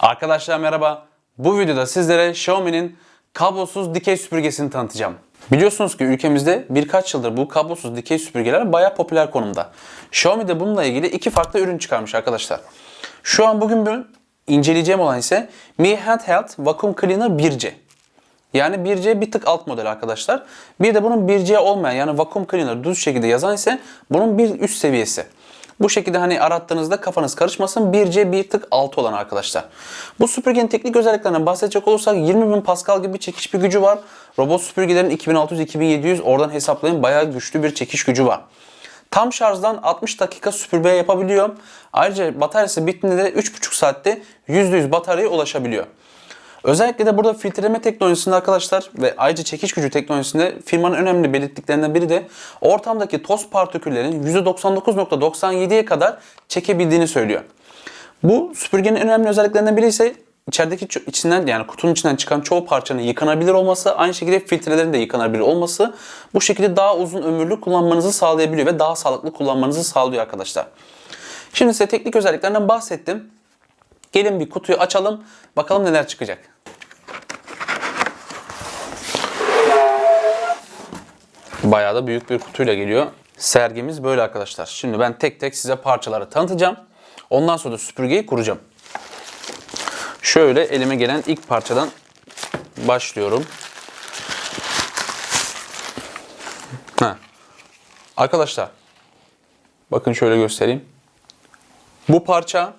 Arkadaşlar merhaba. Bu videoda sizlere Xiaomi'nin kablosuz dikey süpürgesini tanıtacağım. Biliyorsunuz ki ülkemizde birkaç yıldır bu kablosuz dikey süpürgeler bayağı popüler konumda. Xiaomi de bununla ilgili iki farklı ürün çıkarmış arkadaşlar. Şu an bugün bir inceleyeceğim olan ise Mi Handheld Vacuum Cleaner 1C. Yani 1C bir tık alt model arkadaşlar. Bir de bunun 1C olmayan yani vacuum cleaner düz şekilde yazan ise bunun bir üst seviyesi. Bu şekilde hani arattığınızda kafanız karışmasın 1C bir tık altı olan arkadaşlar. Bu süpürgenin teknik özelliklerinden bahsedecek olursak 20.000 Pascal gibi çekiş bir gücü var. Robot süpürgelerin 2600-2700 oradan hesaplayın bayağı güçlü bir çekiş gücü var. Tam şarjdan 60 dakika süpürge yapabiliyor. Ayrıca bataryası bittiğinde de 3,5 saatte %100 bataryaya ulaşabiliyor. Özellikle de burada filtreleme teknolojisinde arkadaşlar ve ayrıca çekiş gücü teknolojisinde firmanın önemli belirttiklerinden biri de ortamdaki toz partiküllerin %99.97'ye kadar çekebildiğini söylüyor. Bu süpürgenin en önemli özelliklerinden biri ise içerideki içinden yani kutunun içinden çıkan çoğu parçanın yıkanabilir olması, aynı şekilde filtrelerin de yıkanabilir olması bu şekilde daha uzun ömürlü kullanmanızı sağlayabiliyor ve daha sağlıklı kullanmanızı sağlıyor arkadaşlar. Şimdi size teknik özelliklerinden bahsettim. Gelin bir kutuyu açalım. Bakalım neler çıkacak. Bayağı da büyük bir kutuyla geliyor. Sergimiz böyle arkadaşlar. Şimdi ben tek tek size parçaları tanıtacağım. Ondan sonra da süpürgeyi kuracağım. Şöyle elime gelen ilk parçadan başlıyorum. Ha. Arkadaşlar bakın şöyle göstereyim. Bu parça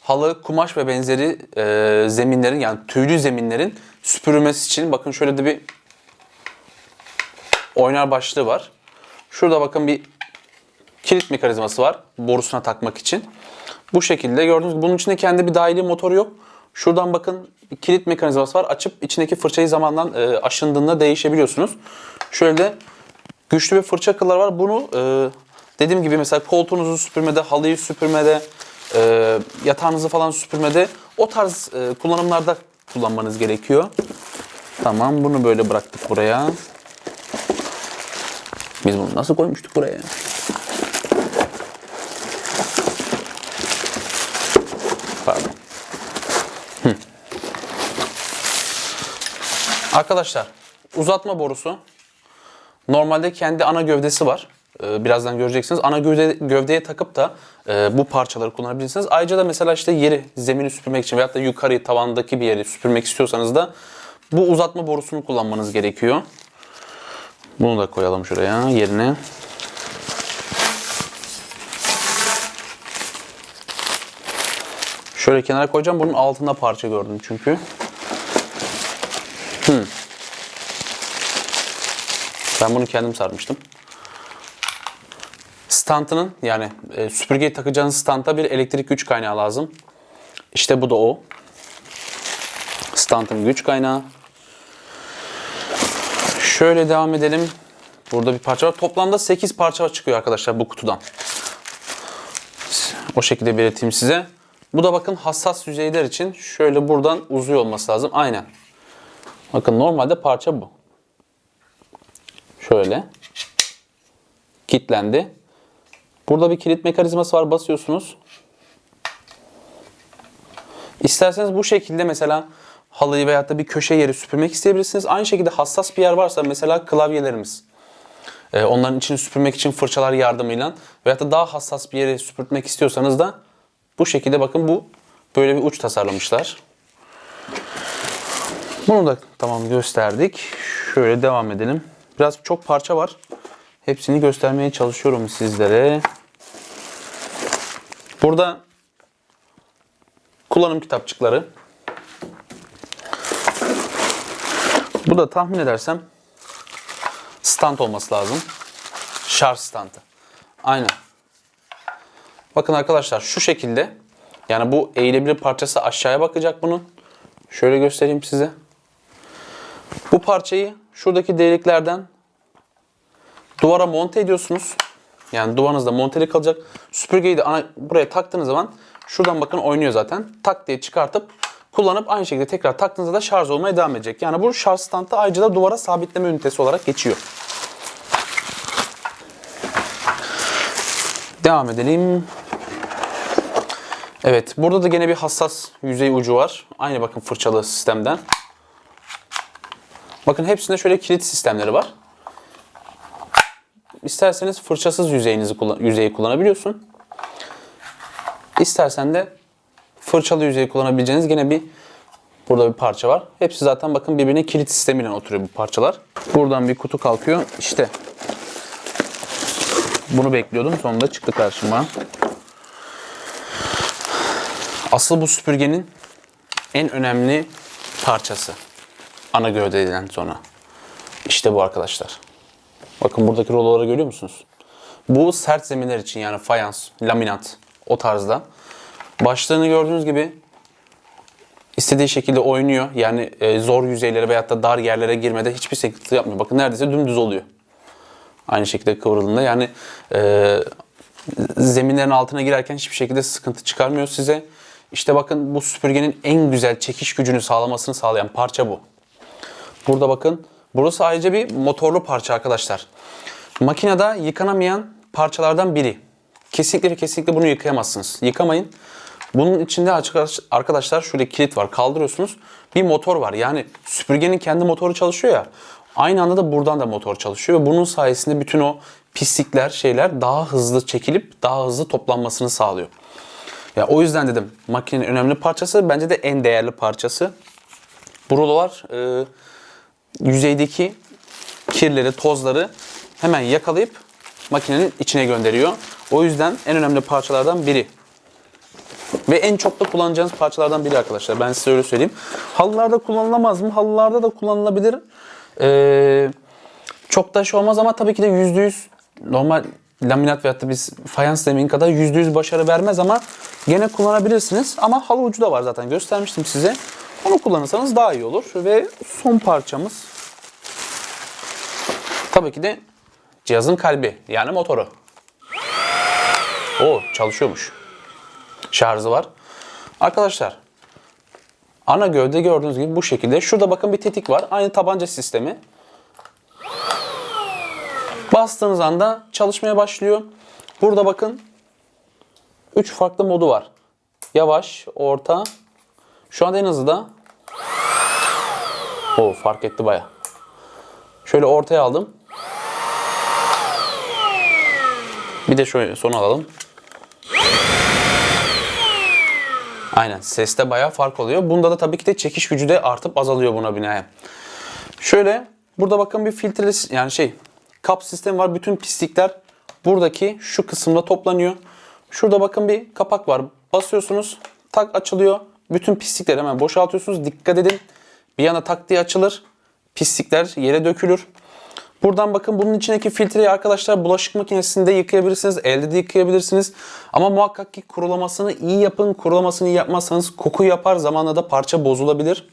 halı, kumaş ve benzeri e, zeminlerin yani tüylü zeminlerin süpürülmesi için bakın şöyle de bir oynar başlığı var. Şurada bakın bir kilit mekanizması var borusuna takmak için. Bu şekilde gördüğünüz gibi bunun içinde kendi bir dahili motoru yok. Şuradan bakın kilit mekanizması var. Açıp içindeki fırçayı zamandan e, aşındığında değişebiliyorsunuz. Şöyle de güçlü bir fırça kılları var. Bunu e, dediğim gibi mesela koltuğunuzu süpürmede, halıyı süpürmede, e, yatağınızı falan süpürmede o tarz e, kullanımlarda kullanmanız gerekiyor. Tamam bunu böyle bıraktık buraya. Biz bunu nasıl koymuştuk buraya? Pardon. Hı. Arkadaşlar uzatma borusu normalde kendi ana gövdesi var. Ee, birazdan göreceksiniz. Ana gövde, gövdeye takıp da e, bu parçaları kullanabilirsiniz. Ayrıca da mesela işte yeri, zemini süpürmek için veyahut da yukarıyı, tavandaki bir yeri süpürmek istiyorsanız da bu uzatma borusunu kullanmanız gerekiyor. Bunu da koyalım şuraya yerine. Şöyle kenara koyacağım. Bunun altında parça gördüm çünkü. Hmm. Ben bunu kendim sarmıştım. Stantının yani e, süpürgeyi takacağınız stanta bir elektrik güç kaynağı lazım. İşte bu da o. Stantın güç kaynağı. Şöyle devam edelim. Burada bir parça var. Toplamda 8 parça çıkıyor arkadaşlar bu kutudan. O şekilde belirteyim size. Bu da bakın hassas yüzeyler için şöyle buradan uzuyor olması lazım. Aynen. Bakın normalde parça bu. Şöyle. Kilitlendi. Burada bir kilit mekanizması var. Basıyorsunuz. İsterseniz bu şekilde mesela halıyı veyahut da bir köşe yeri süpürmek isteyebilirsiniz. Aynı şekilde hassas bir yer varsa mesela klavyelerimiz. Ee, onların içini süpürmek için fırçalar yardımıyla veyahut da daha hassas bir yeri süpürtmek istiyorsanız da bu şekilde bakın bu böyle bir uç tasarlamışlar. Bunu da tamam gösterdik. Şöyle devam edelim. Biraz çok parça var. Hepsini göstermeye çalışıyorum sizlere. Burada kullanım kitapçıkları. Bu da tahmin edersem stand olması lazım. Şarj standı. Aynen. Bakın arkadaşlar şu şekilde yani bu eğilebilir parçası aşağıya bakacak bunun. Şöyle göstereyim size. Bu parçayı şuradaki deliklerden duvara monte ediyorsunuz. Yani duvarınızda monteli kalacak. Süpürgeyi de ana, buraya taktığınız zaman şuradan bakın oynuyor zaten. Tak diye çıkartıp kullanıp aynı şekilde tekrar taktığınızda da şarj olmaya devam edecek. Yani bu şarj standı ayrıca da duvara sabitleme ünitesi olarak geçiyor. Devam edelim. Evet burada da gene bir hassas yüzey ucu var. Aynı bakın fırçalı sistemden. Bakın hepsinde şöyle kilit sistemleri var. İsterseniz fırçasız yüzeyinizi kullan yüzeyi kullanabiliyorsun. İstersen de fırçalı yüzeyi kullanabileceğiniz gene bir burada bir parça var. Hepsi zaten bakın birbirine kilit sistemiyle oturuyor bu parçalar. Buradan bir kutu kalkıyor. İşte bunu bekliyordum. Sonunda çıktı karşıma. Asıl bu süpürgenin en önemli parçası. Ana gövdeden sonra. İşte bu arkadaşlar. Bakın buradaki roloları görüyor musunuz? Bu sert zeminler için yani fayans, laminat o tarzda. Başlığını gördüğünüz gibi istediği şekilde oynuyor. Yani e, zor yüzeylere veyahut da dar yerlere girmede hiçbir sıkıntı yapmıyor. Bakın neredeyse dümdüz oluyor. Aynı şekilde kıvrıldığında yani e, zeminlerin altına girerken hiçbir şekilde sıkıntı çıkarmıyor size. İşte bakın bu süpürgenin en güzel çekiş gücünü sağlamasını sağlayan parça bu. Burada bakın burası ayrıca bir motorlu parça arkadaşlar. Makinede yıkanamayan parçalardan biri. Kesinlikle ve kesinlikle bunu yıkayamazsınız. Yıkamayın. Bunun içinde arkadaşlar şöyle kilit var. Kaldırıyorsunuz. Bir motor var. Yani süpürgenin kendi motoru çalışıyor ya. Aynı anda da buradan da motor çalışıyor ve bunun sayesinde bütün o pislikler, şeyler daha hızlı çekilip daha hızlı toplanmasını sağlıyor. Ya o yüzden dedim makinenin önemli parçası bence de en değerli parçası. Bu rulolar e, yüzeydeki kirleri, tozları hemen yakalayıp makinenin içine gönderiyor. O yüzden en önemli parçalardan biri. Ve en çok da kullanacağınız parçalardan biri arkadaşlar. Ben size öyle söyleyeyim. Halılarda kullanılamaz mı? Halılarda da kullanılabilir. Ee, çok da şey olmaz ama tabii ki de %100 normal laminat veyahut da biz fayans zemin kadar %100 başarı vermez ama gene kullanabilirsiniz. Ama halı ucu da var zaten göstermiştim size. Onu kullanırsanız daha iyi olur. Ve son parçamız tabii ki de cihazın kalbi yani motoru. O çalışıyormuş. Şarjı var. Arkadaşlar ana gövde gördüğünüz gibi bu şekilde. Şurada bakın bir tetik var. Aynı tabanca sistemi. Bastığınız anda çalışmaya başlıyor. Burada bakın 3 farklı modu var. Yavaş, orta. Şu anda en hızlı da o fark etti baya. Şöyle ortaya aldım. Bir de şöyle son alalım. Aynen seste bayağı fark oluyor. Bunda da tabii ki de çekiş gücü de artıp azalıyor buna binaen. Şöyle burada bakın bir filtreli yani şey kap sistemi var. Bütün pislikler buradaki şu kısımda toplanıyor. Şurada bakın bir kapak var. Basıyorsunuz tak açılıyor. Bütün pislikleri hemen boşaltıyorsunuz. Dikkat edin. Bir yana tak diye açılır. Pislikler yere dökülür. Buradan bakın bunun içindeki filtreyi arkadaşlar bulaşık makinesinde yıkayabilirsiniz. Elde de yıkayabilirsiniz. Ama muhakkak ki kurulamasını iyi yapın. Kurulamasını iyi yapmazsanız koku yapar. Zamanla da parça bozulabilir.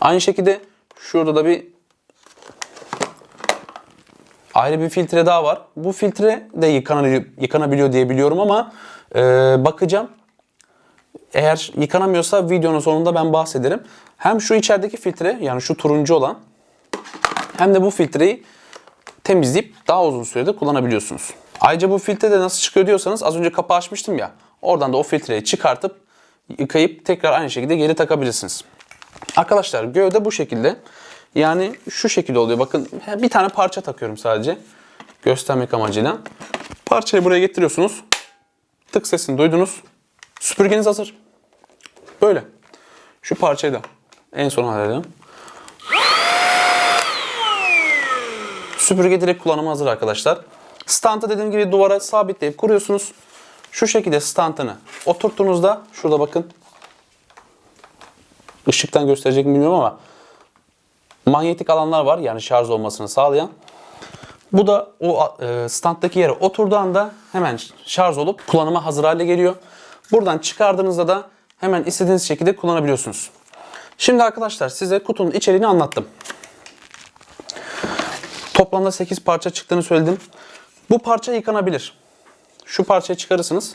Aynı şekilde şurada da bir ayrı bir filtre daha var. Bu filtre de yıkanabiliyor, yıkanabiliyor diye biliyorum ama e, bakacağım. Eğer yıkanamıyorsa videonun sonunda ben bahsederim. Hem şu içerideki filtre yani şu turuncu olan hem de bu filtreyi temizleyip daha uzun sürede kullanabiliyorsunuz. Ayrıca bu filtre de nasıl çıkıyor diyorsanız az önce kapağı açmıştım ya. Oradan da o filtreyi çıkartıp yıkayıp tekrar aynı şekilde geri takabilirsiniz. Arkadaşlar gövde bu şekilde. Yani şu şekilde oluyor. Bakın bir tane parça takıyorum sadece. Göstermek amacıyla. Parçayı buraya getiriyorsunuz. Tık sesini duydunuz. Süpürgeniz hazır. Böyle. Şu parçayı da en son halledelim. Süpürge direkt kullanıma hazır arkadaşlar. Stantı dediğim gibi duvara sabitleyip kuruyorsunuz. Şu şekilde stantını oturttuğunuzda şurada bakın. Işıktan gösterecek mi bilmiyorum ama manyetik alanlar var yani şarj olmasını sağlayan. Bu da o e, standdaki yere oturduğu anda hemen şarj olup kullanıma hazır hale geliyor. Buradan çıkardığınızda da hemen istediğiniz şekilde kullanabiliyorsunuz. Şimdi arkadaşlar size kutunun içeriğini anlattım. Toplamda 8 parça çıktığını söyledim. Bu parça yıkanabilir. Şu parçayı çıkarırsınız.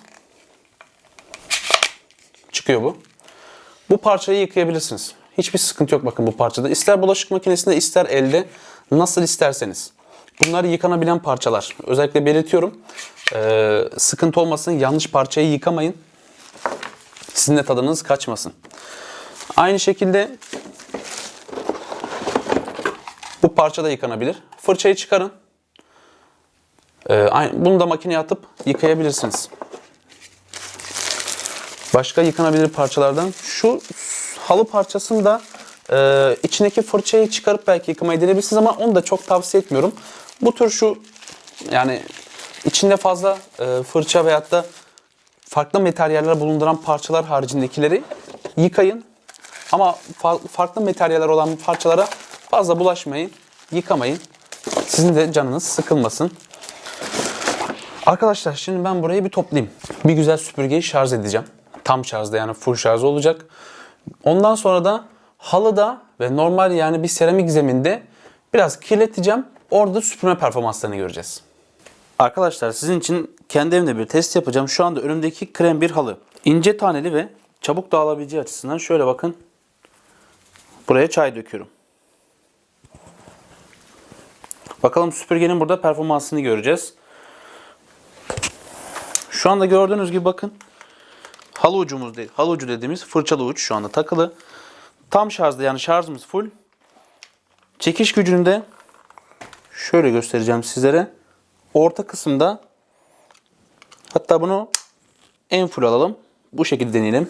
Çıkıyor bu. Bu parçayı yıkayabilirsiniz. Hiçbir sıkıntı yok bakın bu parçada. İster bulaşık makinesinde ister elde nasıl isterseniz. Bunlar yıkanabilen parçalar. Özellikle belirtiyorum. Ee, sıkıntı olmasın yanlış parçayı yıkamayın. Sizin de tadınız kaçmasın. Aynı şekilde bu parça da yıkanabilir. Fırçayı çıkarın. Ee, bunu da makineye atıp yıkayabilirsiniz. Başka yıkanabilir parçalardan şu halı parçasını da e, içindeki fırçayı çıkarıp belki yıkamayı deneyebilirsiniz ama onu da çok tavsiye etmiyorum. Bu tür şu yani içinde fazla e, fırça veyahut da farklı materyaller bulunduran parçalar haricindekileri yıkayın. Ama fa- farklı materyaller olan parçalara fazla bulaşmayın, yıkamayın. Sizin de canınız sıkılmasın. Arkadaşlar şimdi ben burayı bir toplayayım. Bir güzel süpürgeyi şarj edeceğim. Tam şarjda yani full şarj olacak. Ondan sonra da halıda ve normal yani bir seramik zeminde biraz kirleteceğim. Orada süpürme performanslarını göreceğiz. Arkadaşlar sizin için kendi evimde bir test yapacağım. Şu anda önümdeki krem bir halı. İnce taneli ve çabuk dağılabileceği açısından şöyle bakın. Buraya çay döküyorum. Bakalım süpürgenin burada performansını göreceğiz. Şu anda gördüğünüz gibi bakın. Halı ucumuz değil. Halı ucu dediğimiz fırçalı uç şu anda takılı. Tam şarjda yani şarjımız full. Çekiş gücünü de şöyle göstereceğim sizlere. Orta kısımda hatta bunu en full alalım. Bu şekilde deneyelim.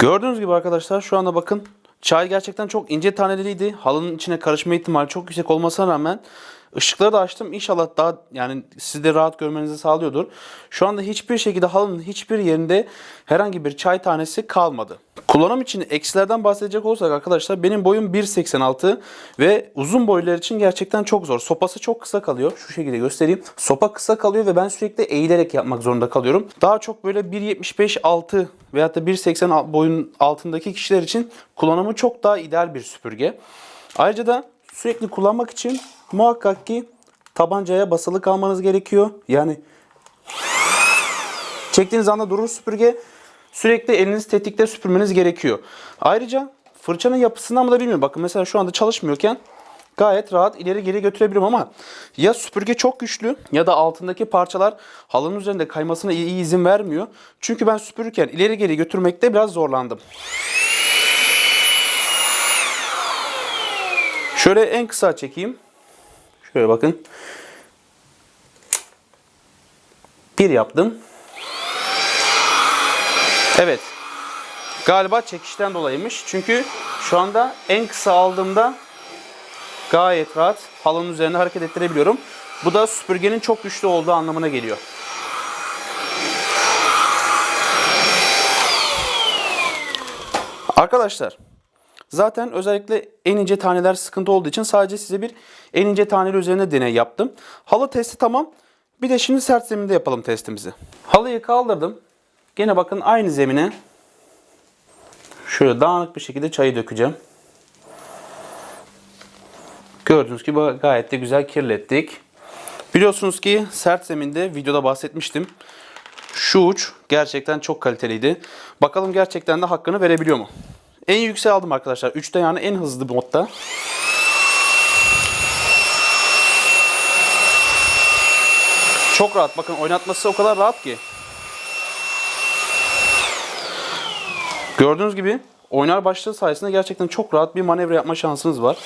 Gördüğünüz gibi arkadaşlar şu anda bakın çay gerçekten çok ince taneliydi. Halının içine karışma ihtimali çok yüksek olmasına rağmen ışıkları da açtım. İnşallah daha yani siz de rahat görmenizi sağlıyordur. Şu anda hiçbir şekilde halının hiçbir yerinde herhangi bir çay tanesi kalmadı. Kullanım için eksilerden bahsedecek olursak arkadaşlar benim boyum 1.86 ve uzun boylular için gerçekten çok zor. Sopası çok kısa kalıyor. Şu şekilde göstereyim. Sopa kısa kalıyor ve ben sürekli eğilerek yapmak zorunda kalıyorum. Daha çok böyle 1.75 altı veyahut da 1.80 boyun altındaki kişiler için kullanımı çok daha ideal bir süpürge. Ayrıca da sürekli kullanmak için muhakkak ki tabancaya basılı kalmanız gerekiyor. Yani çektiğiniz anda durur süpürge. Sürekli eliniz tetikte süpürmeniz gerekiyor. Ayrıca fırçanın yapısından mı da bilmiyorum. Bakın mesela şu anda çalışmıyorken gayet rahat ileri geri götürebilirim ama ya süpürge çok güçlü ya da altındaki parçalar halının üzerinde kaymasına iyi, izin vermiyor. Çünkü ben süpürürken ileri geri götürmekte biraz zorlandım. Şöyle en kısa çekeyim. Şöyle bakın. Bir yaptım. Evet. Galiba çekişten dolayıymış. Çünkü şu anda en kısa aldığımda gayet rahat halının üzerinde hareket ettirebiliyorum. Bu da süpürgenin çok güçlü olduğu anlamına geliyor. Arkadaşlar zaten özellikle en ince taneler sıkıntı olduğu için sadece size bir en ince taneli üzerine deney yaptım. Halı testi tamam. Bir de şimdi sert zeminde yapalım testimizi. Halıyı kaldırdım. Gene bakın aynı zemine şöyle dağınık bir şekilde çayı dökeceğim. Gördüğünüz gibi gayet de güzel kirlettik. Biliyorsunuz ki sert zeminde videoda bahsetmiştim. Şu uç gerçekten çok kaliteliydi. Bakalım gerçekten de hakkını verebiliyor mu? En yükseği aldım arkadaşlar. 3'te yani en hızlı modda. Çok rahat. Bakın oynatması o kadar rahat ki. Gördüğünüz gibi oynar başlığı sayesinde gerçekten çok rahat bir manevra yapma şansınız var.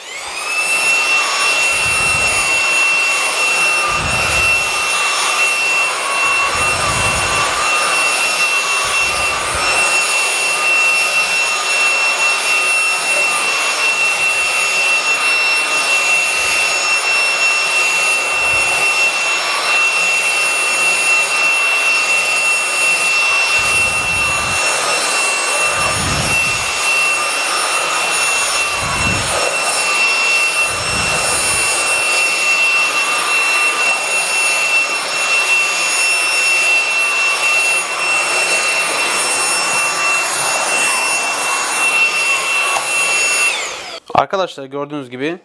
Arkadaşlar gördüğünüz gibi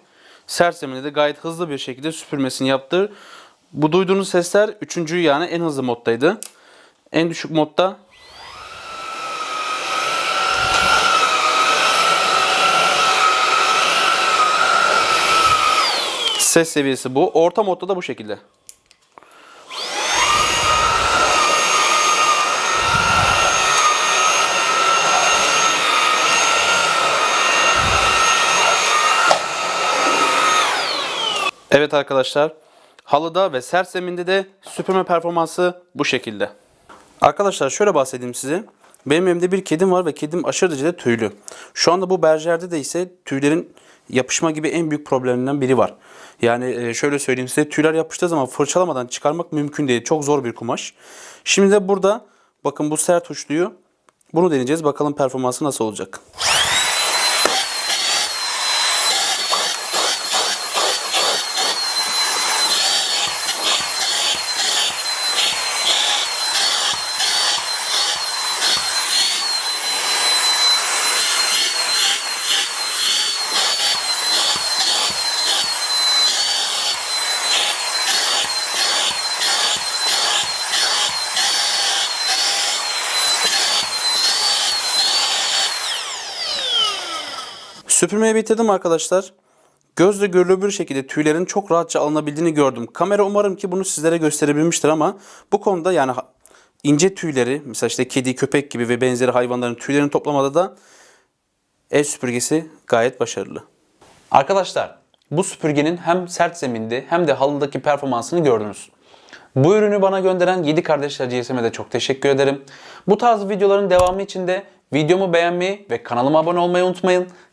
sert zeminde de gayet hızlı bir şekilde süpürmesini yaptı. Bu duyduğunuz sesler üçüncü yani en hızlı moddaydı. En düşük modda ses seviyesi bu. Orta modda da bu şekilde. Evet arkadaşlar. Halıda ve sert zeminde de süpürme performansı bu şekilde. Arkadaşlar şöyle bahsedeyim size. Benim evimde bir kedim var ve kedim aşırı derecede tüylü. Şu anda bu berjerde de ise tüylerin yapışma gibi en büyük problemlerinden biri var. Yani e, şöyle söyleyeyim size tüyler yapıştığı zaman fırçalamadan çıkarmak mümkün değil. Çok zor bir kumaş. Şimdi de burada bakın bu sert uçluyu bunu deneyeceğiz. Bakalım performansı nasıl olacak. Süpürmeyi bitirdim arkadaşlar. Gözle görülebilir şekilde tüylerin çok rahatça alınabildiğini gördüm. Kamera umarım ki bunu sizlere gösterebilmiştir ama bu konuda yani ince tüyleri mesela işte kedi, köpek gibi ve benzeri hayvanların tüylerini toplamada da el süpürgesi gayet başarılı. Arkadaşlar bu süpürgenin hem sert zeminde hem de halıdaki performansını gördünüz. Bu ürünü bana gönderen 7 kardeşler GSM'e de çok teşekkür ederim. Bu tarz videoların devamı için de videomu beğenmeyi ve kanalıma abone olmayı unutmayın.